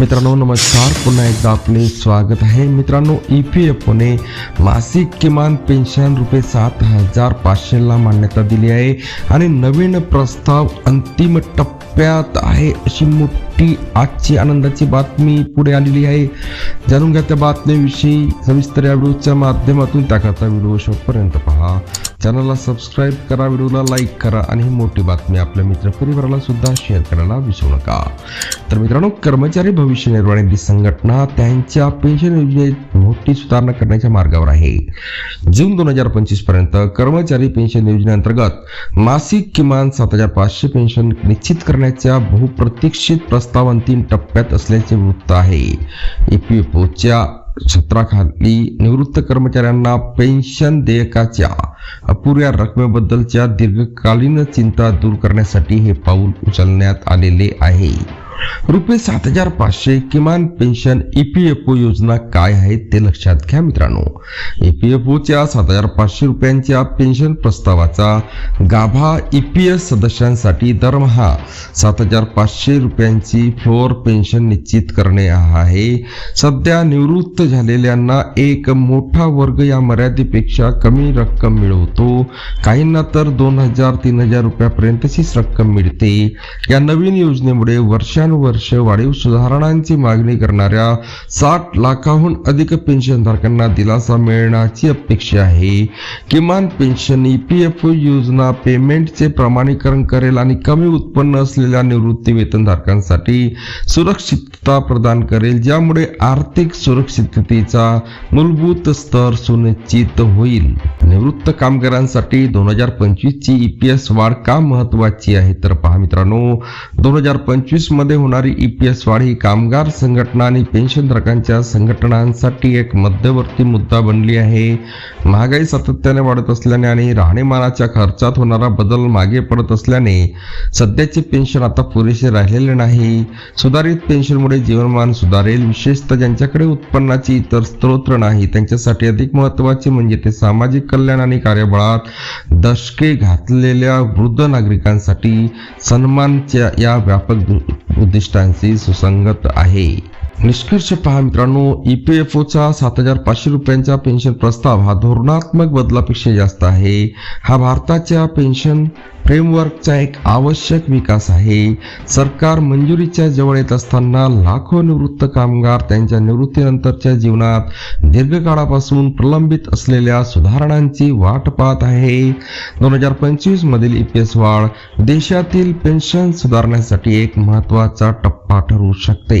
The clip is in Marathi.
मित्रांनो नमस्कार. पुन्हा एकदा आपले स्वागत आहे. मित्रांनो ई पी एफ ओने मासिक किमान पेन्शन रुपये सात हजार पाचशेला मान्यता दिली आहे. आणि नवीन प्रस्ताव अंतिम टप्प्यात आहे अशी मोठी आजची आनंदाची बातमी पुढे आलेली आहे. जाणून घ्या त्या बातमीविषयी सविस्तर या व्हिडिओच्या माध्यमातून. त्याकरता व्हिडिओ शॉपपर्यंत पहा. चॅनलला सबस्क्राईब करा व्हिडिओला लाईक करा आणि ही मोठी बातमी आपल्या मित्रपरिवाराला सुद्धा शेअर करायला विसरू नका. तर मित्रांनो कर्मचारी भविष्य निर्वाह निधी संघटना त्यांच्या पेन्शन योजनेत मोठी सुधारणा करण्याच्या मार्गावर आहे. जून दोन हजार पंचवीसपर्यंत कर्मचारी पेन्शन योजनेअंतर्गत मासिक किमान सात हजार पाचशे पेन्शन निश्चित करण्याच्या बहुप्रतीक्षित प्रस्ताव अंतिम टप्प्यात असल्याचे वृत्त आहे. ईपीएफओच्या छत्राखाली निवृत्त कर्मचाऱ्यांना पेन्शन देयकाच्या अपुऱ्या रकमेबद्दलच्या दीर्घकालीन चिंता दूर करण्यासाठी हे पाऊल उचलण्यात आलेले आहे. रुपये सात हजार पाचशे किमान पेन्शन ईपीएफओ योजना काय आहे ते लक्षात घ्या मित्रांनो. ईपीएफओच्या सात हजार पाचशे रुपयांच्या पेन्शन प्रस्तावाचा गाभा ईपीएस सदस्यांसाठी दरमहा सात हजार पाचशे रुपयांची फ्लोअर पेन्शन निश्चित करणे आहे. सध्या निवृत्त झालेल्यांना एक मोठा वर्ग या मर्यादेपेक्षा कमी रक्कम मिळवतो. काहींना तर दोन हजार तीन हजार रुपयापर्यंतचीच रक्कम मिळते. या नवीन योजनेमुळे वर्ष वाढीव सुधारणांची मागणी करणाऱ्या साठ लाखाहून अधिक पेन्शनधारकांना दिलासा मिळण्याची अपेक्षा आहे. किमान पेन्शन ईपीएफओ योजना पेमेंटचे प्रमाणीकरण करेल आणि कमी उत्पन्न असलेल्या निवृत्ती वेतनधारकांसाठी सुरक्षितता प्रदान करेल ज्यामुळे आर्थिक सुरक्षिततेचा मूलभूत स्तर सुनिश्चित होईल. निवृत्त कामगारांसाठी दोन हजार पंचवीसची ईपीएस वाढ का महत्वाची आहे? तर पहा मित्रांनो दोन हजार पंचवीसमध्ये होणारी ईपीएस वाढ ही कामगार संघटना आणि पेन्शनधारकांच्या संघटनांसाठी एक मध्यवर्ती मुद्दा बनली आहे. महागाई सातत्याने वाढत असल्याने आणि राहणीमानाच्या खर्चात होणारा बदल मागे पडत असल्याने सध्याचे पेन्शन आता पुरेसे राहिलेले नाही. सुधारित पेन्शनमुळे जीवनमान सुधारेल विशेषतः ज्यांच्याकडे उत्पन्नाची इतर स्त्रोत्र नाही त्यांच्यासाठी अधिक महत्त्वाचे म्हणजे ते सामाजिक कल्याण आणि कार्यबळात दशके घातलेल्या वृद्ध नागरिकांसाठी सन्मानच्या या व्यापक उद्दिष्टांशी सुसंगत आहे. निष्कर्ष पहा मित्रांनो E ईपीएफओचा सात हजार पाचशे रुपयांचा पेन्शन प्रस्ताव हा धोरणात्मक बदलापेक्षा जास्त आहे. हा भारताच्या पेन्शन फ्रेमवर्कचा एक आवश्यक विकास आहे. सरकार मंजुरीच्या जवळ येत असताना लाखो निवृत्त कामगार त्यांच्या निवृत्तीनंतरच्या जीवनात दीर्घकाळापासून प्रलंबित असलेल्या सुधारणांची वाट पाहत आहे. दोन हजार पंचवीस मधील ईपीएस वाढ देशातील पेन्शन सुधारण्यासाठी एक महत्त्वाचा टप्पा ठरू शकते.